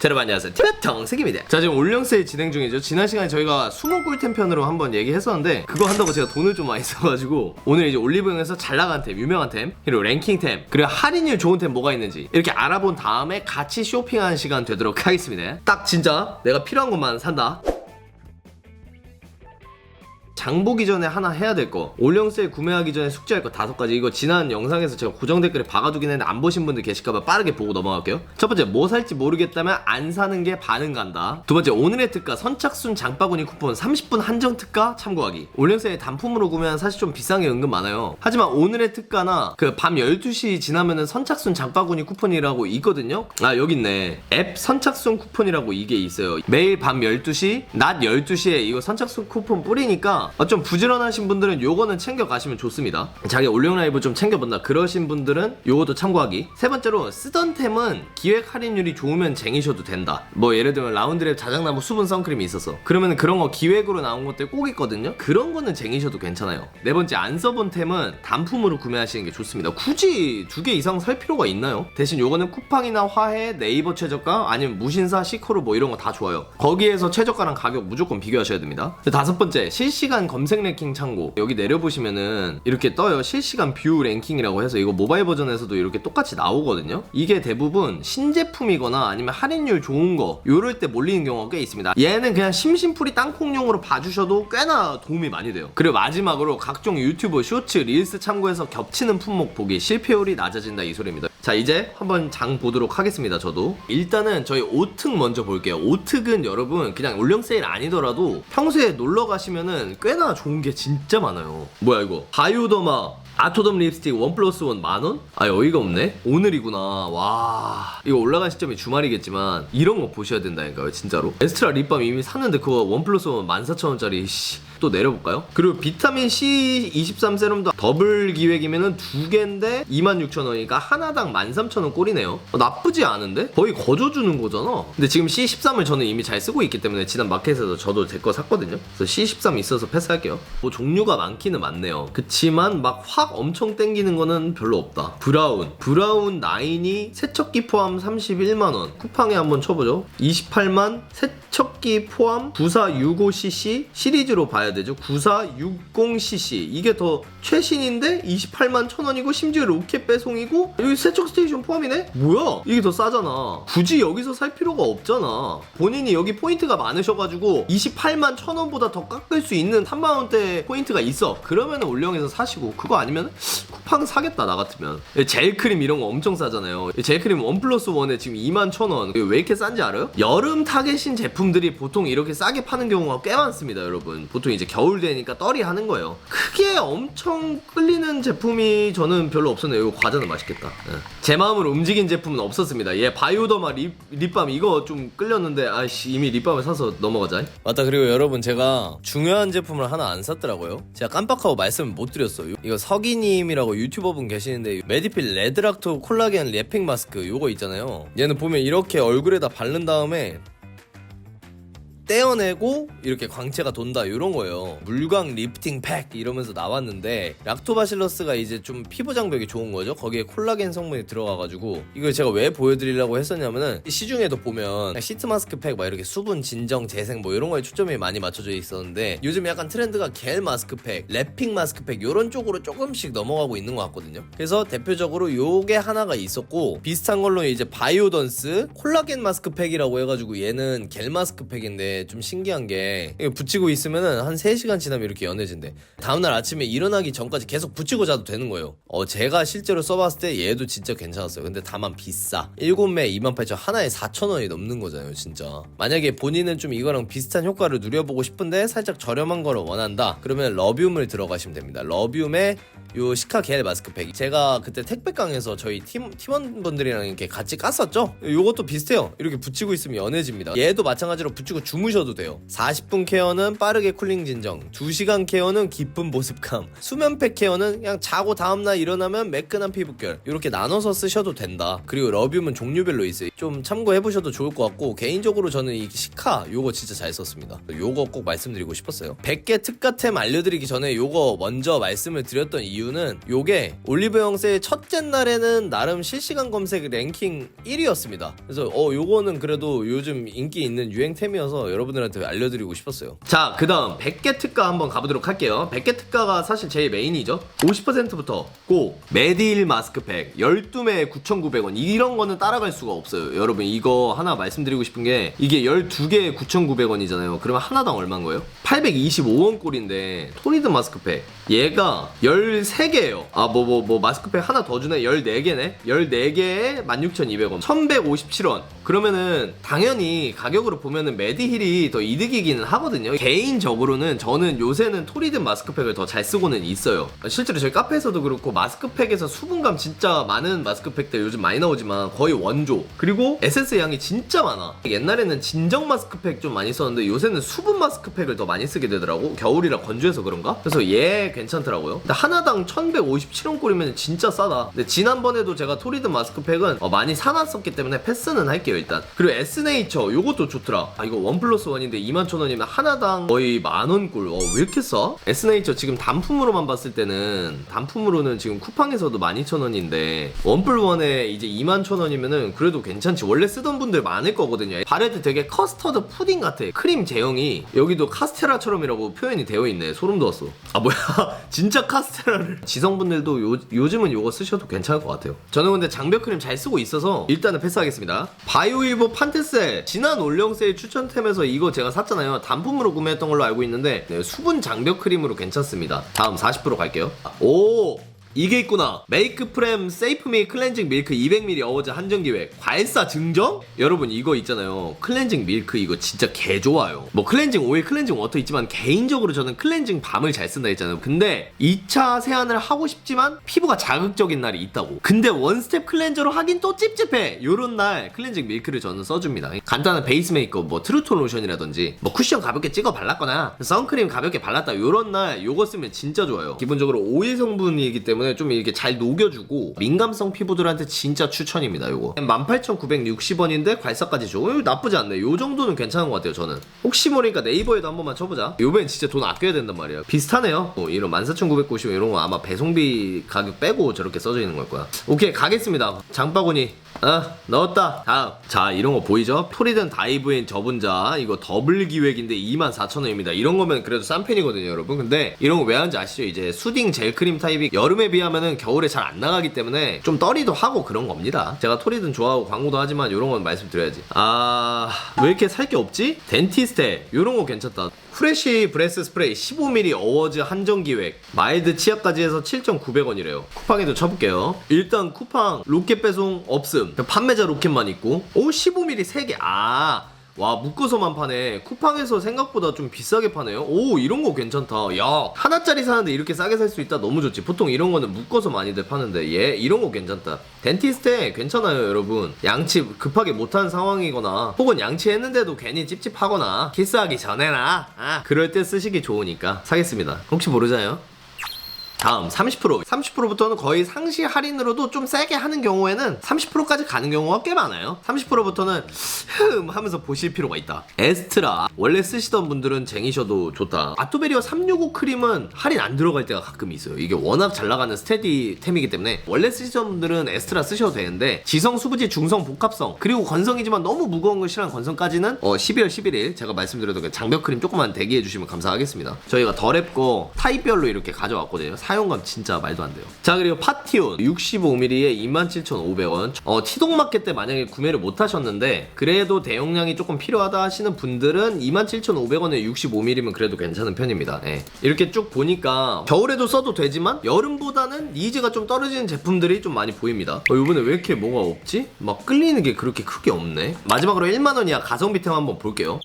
자, 여러분 안녕하세요. 티베텅 세기입니다. 자, 지금 올영 세일 진행 중이죠. 지난 시간에 저희가 수모 꿀템 편으로 한번 얘기했었는데 그거 한다고 제가 돈을 좀 많이 써가지고 오늘 이제 올리브영에서 잘 나간 템, 유명한 템, 그리고 랭킹템, 그리고 할인율 좋은 템 뭐가 있는지 이렇게 알아본 다음에 같이 쇼핑하는 시간 되도록 하겠습니다. 딱 진짜 내가 필요한 것만 산다. 장 보기 전에 하나 해야 될 거. 올영 세일 구매하기 전에 숙지할 거 다섯 가지. 이거 지난 영상에서 제가 고정 댓글에 박아두긴 했는데 안 보신 분들 계실까봐 빠르게 보고 넘어갈게요. 첫 번째, 뭐 살지 모르겠다면 안 사는 게 반응 간다. 두 번째, 오늘의 특가 선착순 장바구니 쿠폰 30분 한정 특가 참고하기. 올영 세일 단품으로 구매하면 사실 좀 비싼 게 은근 많아요. 하지만 오늘의 특가나 그 밤 12시 지나면은 선착순 장바구니 쿠폰이라고 있거든요. 아, 여기 있네. 앱 선착순 쿠폰이라고 이게 있어요. 매일 밤 12시, 낮 12시에 이거 선착순 쿠폰 뿌리니까 어, 좀 부지런하신 분들은 요거는 챙겨 가시면 좋습니다. 자기 올영 라이브 좀 챙겨본다. 그러신 분들은 요것도 참고하기. 세 번째로 쓰던 템은 기획 할인율이 좋으면 쟁이셔도 된다. 뭐 예를 들면 라운드랩 자작나무 수분 선크림이 있었어. 그러면 그런 거 기획으로 나온 것들 꼭 있거든요. 그런 거는 쟁이셔도 괜찮아요. 네 번째 안 써본 템은 단품으로 구매하시는 게 좋습니다. 굳이 두 개 이상 살 필요가 있나요? 대신 요거는 쿠팡이나 화해, 네이버 최저가 아니면 무신사, 시코르 뭐 이런 거 다 좋아요. 거기에서 최저가랑 가격 무조건 비교하셔야 됩니다. 다섯 번째 실시간 검색 랭킹 창고 여기 내려보시면은 이렇게 떠요. 실시간 뷰 랭킹이라고 해서 이거 모바일 버전에서도 이렇게 똑같이 나오거든요. 이게 대부분 신제품이거나 아니면 할인율 좋은 거 요럴 때 몰리는 경우가 꽤 있습니다. 얘는 그냥 심심풀이 땅콩용으로 봐주셔도 꽤나 도움이 많이 돼요. 그리고 마지막으로 각종 유튜브 쇼츠, 릴스 참고해서 겹치는 품목 보기 실패율이 낮아진다 이 소리입니다. 자 이제 한번 장 보도록 하겠습니다. 저도 일단은 저희 오특 먼저 볼게요. 오특은 여러분 그냥 올영 세일 아니더라도 평소에 놀러 가시면은 꽤나 좋은 게 진짜 많아요. 뭐야 이거 바이오더마 아토덤 립스틱 원 플러스 원 만원? 아 어이가 없네 오늘이구나 와 이거 올라간 시점이 주말이겠지만 이런 거 보셔야 된다니까요 진짜로 에스트라 립밤 이미 샀는데 그거 원 플러스 원 14,000원짜리 씨. 또 내려볼까요? 그리고 비타민 C 23 세럼도 더블 기획이면은 두 개인데 26,000원이니까 하나당 13,000원 꼴이네요. 어, 나쁘지 않은데? 거의 거저 주는 거잖아. 근데 지금 C13을 저는 이미 잘 쓰고 있기 때문에 지난 마켓에서 저도 제 거 샀거든요. 그래서 C13 있어서 패스할게요. 뭐 종류가 많기는 많네요. 그치만 막 확 엄청 땡기는 거는 별로 없다. 브라운. 브라운 9이 세척기 포함 31만원. 쿠팡에 한번 쳐보죠. 28만 세척기 포함 9465cc 시리즈로 봐야 되죠. 9460cc 이게 더 최신인데 28만 1000원이고 심지어 로켓 배송이고 여기 세척 스테이션 포함이네? 뭐야? 이게 더 싸잖아. 굳이 여기서 살 필요가 없잖아. 본인이 여기 포인트가 많으셔가지고 28만 1000원보다 더 깎을 수 있는 3만원대 포인트가 있어. 그러면 올영에서 사시고 그거 아니면 쿠팡 사겠다 나 같으면. 젤크림 이런 거 엄청 싸잖아요. 젤크림 원 플러스 원에 지금 2만 1000원. 이거 왜 이렇게 싼지 알아요? 여름 타겟인 제품들이 보통 이렇게 싸게 파는 경우가 꽤 많습니다 여러분. 보통 이제 겨울 되니까 떨이 하는 거예요. 크게 엄청 끌리는 제품이 저는 별로 없었네요. 이거 과자는 맛있겠다. 예. 제 마음으로 움직인 제품은 없었습니다. 얘 바이오더마 립, 립밤 이거 좀 끌렸는데 아씨 이미 립밤을 사서 넘어가자. 맞다. 그리고 여러분 제가 중요한 제품을 하나 안 샀더라고요. 제가 깜빡하고 말씀을 못 드렸어요. 이거 서기님이라고 유튜버분 계시는데 메디필 레드락토 콜라겐 랩핑 마스크 요거 있잖아요. 얘는 보면 이렇게 얼굴에다 바른 다음에 떼어내고 이렇게 광채가 돈다 이런 거예요. 물광 리프팅 팩 이러면서 나왔는데 락토바실러스가 이제 좀 피부 장벽이 좋은 거죠. 거기에 콜라겐 성분이 들어가가지고 이걸 제가 왜 보여드리려고 했었냐면은 시중에도 보면 시트 마스크 팩 막 이렇게 수분 진정 재생 뭐 이런 거에 초점이 많이 맞춰져 있었는데 요즘 약간 트렌드가 겔 마스크 팩, 랩핑 마스크 팩 이런 쪽으로 조금씩 넘어가고 있는 것 같거든요. 그래서 대표적으로 요게 하나가 있었고 비슷한 걸로 이제 바이오던스 콜라겐 마스크 팩이라고 해가지고 얘는 겔 마스크 팩인데 좀 신기한 게 붙이고 있으면은 한 3시간 지나면 이렇게 연해진대. 다음날 아침에 일어나기 전까지 계속 붙이고 자도 되는 거예요. 어 제가 실제로 써봤을 때 얘도 진짜 괜찮았어요. 근데 다만 비싸. 7매 28,000원 하나에 4,000원이 넘는 거잖아요 진짜. 만약에 본인은 좀 이거랑 비슷한 효과를 누려보고 싶은데 살짝 저렴한 거를 원한다. 그러면 러비움을 들어가시면 됩니다. 러비움에 요 시카 겔 마스크팩. 제가 그때 택배강에서 저희 팀, 팀원분들이랑 이렇게 같이 깠었죠? 요것도 비슷해요. 이렇게 붙이고 있으면 연해집니다. 얘도 마찬가지로 붙이고 주무 주무셔도 돼요. 40분 케어는 빠르게 쿨링 진정 2시간 케어는 깊은 보습감 수면팩 케어는 그냥 자고 다음날 일어나면 매끈한 피부결 이렇게 나눠서 쓰셔도 된다. 그리고 러뷰는 종류별로 있어요. 좀 참고해보셔도 좋을 것 같고 개인적으로 저는 이 시카 요거 진짜 잘 썼습니다. 요거 꼭 말씀드리고 싶었어요. 100개 특가템 알려드리기 전에 요거 먼저 말씀을 드렸던 이유는 요게 올리브 영 세일 첫째 날에는 나름 실시간 검색 랭킹 1위였습니다. 그래서 어 요거는 그래도 요즘 인기 있는 유행템이어서 여러분들한테 알려드리고 싶었어요. 자 그 다음 100개 특가 한번 가보도록 할게요. 100개 특가가 사실 제일 메인이죠. 50%부터 고 메디힐 마스크팩 12매에 9,900원. 이런 거는 따라갈 수가 없어요. 여러분 이거 하나 말씀드리고 싶은 게 이게 12개에 9,900원이잖아요. 그러면 하나당 얼마인 거예요? 825원 꼴인데 토니드 마스크팩 얘가 13개예요. 아 뭐 뭐 뭐 마스크팩 하나 더 주네? 14개네? 14개에 16,200원. 1,157원. 그러면은 당연히 가격으로 보면은 메디힐이 더 이득이기는 하거든요. 개인적으로는 저는 요새는 토리드 마스크팩을 더 잘 쓰고는 있어요. 실제로 저희 카페에서도 그렇고 마스크팩에서 수분감 진짜 많은 마스크팩들 요즘 많이 나오지만 거의 원조. 그리고 에센스 양이 진짜 많아. 옛날에는 진정 마스크팩 좀 많이 썼는데 요새는 수분 마스크팩을 더 많이 쓰게 되더라고. 겨울이라 건조해서 그런가? 그래서 얘 괜찮더라고요 근데 하나당 1157원 꼴이면 진짜 싸다 근데 지난번에도 제가 토리드 마스크팩은 어, 많이 사놨었기 때문에 패스는 할게요 일단 그리고 에스네이처 요것도 좋더라 아 이거 원 플러스 원인데 21,000원이면 하나당 거의 만원 꼴. 어, 왜 이렇게 싸? 에스네이처 지금 단품으로만 봤을 때는 단품으로는 지금 쿠팡에서도 12,000원인데 원뿔원에 이제 21,000원이면은 그래도 괜찮지. 원래 쓰던 분들 많을 거거든요. 바레드 되게 커스터드 푸딩 같아. 크림 제형이 여기도 카스테라처럼이라고 표현이 되어 있네. 소름 돋았어. 아 뭐야? 진짜 카스테라를. 지성분들도 요, 요즘은 요거 쓰셔도 괜찮을 것 같아요. 저는 근데 장벽 크림 잘 쓰고 있어서 일단은 패스하겠습니다. 바이오일보 판테셀 지난 올영 세일 추천템에서 이거 제가 샀잖아요. 단품으로 구매했던 걸로 알고 있는데 네, 수분 장벽 크림으로 괜찮습니다. 다음 40% 갈게요. 오 이게 있구나. 메이크 프렘 세이프미 클렌징 밀크 200ml 어워즈 한정 기획. 과일사 증정? 여러분 이거 있잖아요. 클렌징 밀크 이거 진짜 개 좋아요. 뭐 클렌징 오일 클렌징 워터 있지만 개인적으로 저는 클렌징 밤을 잘 쓴다 했잖아요. 근데 2차 세안을 하고 싶지만 피부가 자극적인 날이 있다고. 근데 원스텝 클렌저로 하긴 또 찝찝해. 요런 날 클렌징 밀크를 저는 써줍니다. 간단한 베이스 메이크업 뭐 트루톤 로션이라든지 뭐 쿠션 가볍게 찍어 발랐거나 선크림 가볍게 발랐다. 요런 날 요거 쓰면 진짜 좋아요. 기본적으로 오일 성분이기 때문에 좀 이렇게 잘 녹여주고 민감성 피부들한테 진짜 추천입니다 요거. 18,960원인데 괄사까지 줘. 이거 나쁘지 않네. 요 정도는 괜찮은 것 같아요 저는. 혹시 모르니까 네이버에도 한 번만 쳐보자. 요번엔 진짜 돈 아껴야 된단 말이야 비슷하네요. 뭐 이런 14,990원 이런 거 아마 배송비 가격 빼고 저렇게 써져 있는 걸 거야. 오케이 가겠습니다. 장바구니 아 넣었다. 다음. 자 이런 거 보이죠? 토리든 다이브인 저분자. 이거 더블 기획인데 24,000원입니다. 이런 거면 그래도 싼 편이거든요 여러분. 근데 이런 거 왜 하는지 아시죠? 이제 수딩 젤 크림 타입이 여름에 비하면은 겨울에 잘 안 나가기 때문에 좀 떨이도 하고 그런 겁니다. 제가 토리든 좋아하고 광고도 하지만 이런 건 말씀드려야지. 아 왜 이렇게 살 게 없지? 덴티스테. 이런 거 괜찮다. 프레쉬 브레스 스프레이 15mm 어워즈 한정 기획. 마일드 치약까지 해서 7,900원이래요. 쿠팡에도 쳐볼게요. 일단 쿠팡 로켓 배송 없음 판매자 로켓만 있고. 오 15mm 3개. 아 와 묶어서만 파네. 쿠팡에서 생각보다 좀 비싸게 파네요. 오 이런 거 괜찮다. 야 하나짜리 사는데 이렇게 싸게 살 수 있다? 너무 좋지. 보통 이런 거는 묶어서 많이들 파는데. 얘 이런 거 괜찮다. 덴티스테 괜찮아요 여러분. 양치 급하게 못한 상황이거나 혹은 양치했는데도 괜히 찝찝하거나 키스하기 전에나 아 그럴 때 쓰시기 좋으니까 사겠습니다. 혹시 모르잖아요 다음 30% 30%부터는 거의 상시 할인으로도 좀 세게 하는 경우에는 30%까지 가는 경우가 꽤 많아요. 30%부터는 흠 하면서 보실 필요가 있다. 에스트라. 원래 쓰시던 분들은 쟁이셔도 좋다. 아토베리어 365 크림은 할인 안 들어갈 때가 가끔 있어요. 이게 워낙 잘 나가는 스테디템이기 때문에 원래 쓰시던 분들은 에스트라 쓰셔도 되는데 지성 수부지 중성 복합성 그리고 건성이지만 너무 무거운 걸 싫어하는 건성까지는 어 12월 11일 제가 말씀드렸던 그 장벽 크림 조금만 대기해 주시면 감사하겠습니다. 저희가 덜 앱고 타입별로 이렇게 가져왔거든요. 사용 감 진짜 말도 안 돼요. 자 그리고 파티온 65ml에 27,500원. 어 티동마켓 때 만약에 구매를 못 하셨는데 그래도 대용량이 조금 필요하다 하시는 분들은 27,500원에 65ml면 그래도 괜찮은 편입니다. 예. 이렇게 쭉 보니까 겨울에도 써도 되지만 여름보다는 니즈가 좀 떨어지는 제품들이 좀 많이 보입니다. 어, 이번에 왜 이렇게 뭐가 없지? 막 끌리는 게 그렇게 크게 없네. 마지막으로 1만 원 이하 가성비 템 한번 볼게요.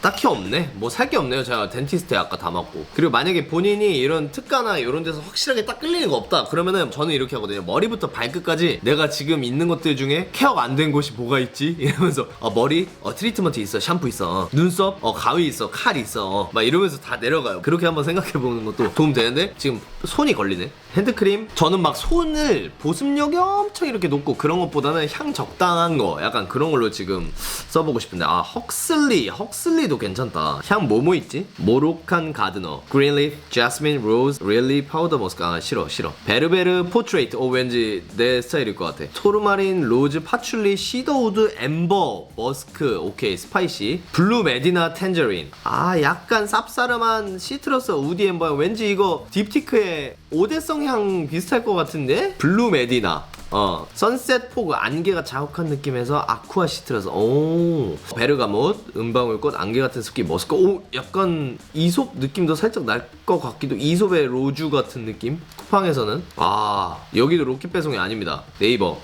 딱히 없네. 뭐 살 게 없네요. 제가 덴티스트에 아까 다 맞고. 그리고 만약에 본인이 이런 특가나 이런 데서 확실하게 딱 끌리는 거 없다. 그러면은 저는 이렇게 하거든요. 머리부터 발끝까지 내가 지금 있는 것들 중에 케어가 안 된 곳이 뭐가 있지? 이러면서 어, 머리 어, 트리트먼트 있어, 샴푸 있어, 눈썹 어, 가위 있어, 칼 있어, 막 이러면서 다 내려가요. 그렇게 한번 생각해 보는 것도 도움 되는데 지금 손이 걸리네. 핸드크림 저는 막 손을 보습력이 엄청 이렇게 높고 그런 것보다는 향 적당한 거 약간 그런 걸로 지금 써보고 싶은데 아 헉슬리 헉슬리 도 괜찮다. 향 뭐뭐 있지? 모로칸 가드너. 그린리프 자스민 로즈 릴리 파우더 머스크 아 싫어 싫어. 베르베르 포트레이트 오 왠지 내 스타일일 것 같아. 토르마린 로즈 파출리 시더우드 엠버 머스크 오케이 스파이시 블루 메디나 텐저린 아 약간 쌉싸름한 시트러스 우디 엠버 왠지 이거 딥티크의 오대성 향 비슷할 것 같은데? 블루 메디나 어 선셋 포그 안개가 자욱한 느낌에서 아쿠아 시트라서 오. 베르가못 은방울꽃 안개 같은 습기 머스크 오 약간 이솝 느낌도 살짝 날 것 같기도 이솝의 로주 같은 느낌? 쿠팡에서는? 아 여기도 로켓 배송이 아닙니다. 네이버.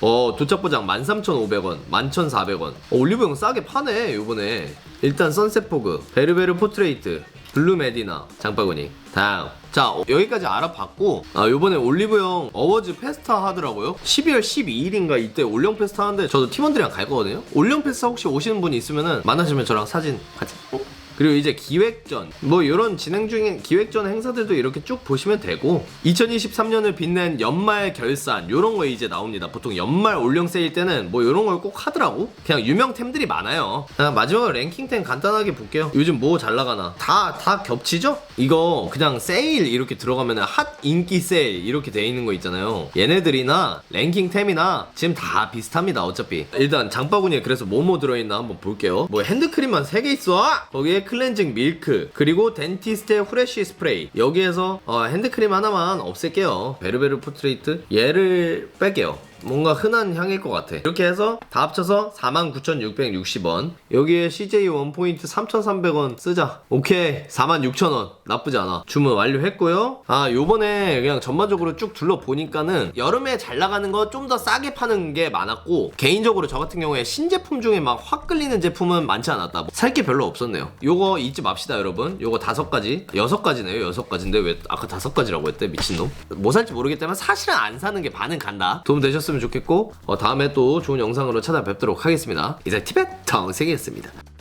어 도착 보장 13,500원 11,400원. 어, 올리브영 싸게 파네 요번에. 일단 선셋 포그 베르베르 포트레이트 블루 메디나 장바구니. 다음. 자 어, 여기까지 알아봤고 아 요번에 올리브영 어워즈 페스타 하더라고요. 12월 12일인가 이때 올영 페스타 하는데 저도 팀원들이랑 갈 거거든요. 올영 페스타 혹시 오시는 분이 있으면은 만나시면 저랑 사진 같이. 어? 그리고 이제 기획전. 뭐 이런 진행 중인 기획전 행사들도 이렇게 쭉 보시면 되고 2023년을 빛낸 연말 결산 요런 거 이제 나옵니다. 보통 연말 올영 세일 때는 뭐 이런 걸 꼭 하더라고. 그냥 유명템들이 많아요. 아, 마지막으로 랭킹템 간단하게 볼게요. 요즘 뭐 잘 나가나? 다 다 겹치죠? 이거 그냥 세일 이렇게 들어가면 핫 인기 세일 이렇게 돼 있는 거 있잖아요. 얘네들이나 랭킹템이나 지금 다 비슷합니다 어차피. 일단 장바구니에 그래서 뭐뭐 들어있나 한번 볼게요. 뭐 핸드크림만 3개 있어. 거기에 클렌징 밀크 그리고 덴티스트의 후레쉬 스프레이. 여기에서 어, 핸드크림 하나만 없앨게요. 베르베르 포트레이트. 얘를 뺄게요 뭔가 흔한 향일 것 같아. 이렇게 해서 다 합쳐서 49,660원. 여기에 CJ 원포인트 3,300원 쓰자. 오케이. 46,000원. 나쁘지 않아. 주문 완료했고요. 아 요번에 그냥 전반적으로 쭉 둘러보니까는 여름에 잘 나가는 거 좀 더 싸게 파는 게 많았고 개인적으로 저 같은 경우에 신제품 중에 막 확 끌리는 제품은 많지 않았다. 살게 별로 없었네요. 요거 잊지 맙시다 여러분. 요거 다섯 가지. 여섯 가지네요 여섯 가지인데 왜 아까 다섯 가지라고 했대 미친놈? 뭐 살지 모르겠지만 사실은 안 사는 게 반은 간다. 도움 되셨으면 좋겠고 어, 다음에 또 좋은 영상으로 찾아뵙도록 하겠습니다. 이상 티벳 정생이었습니다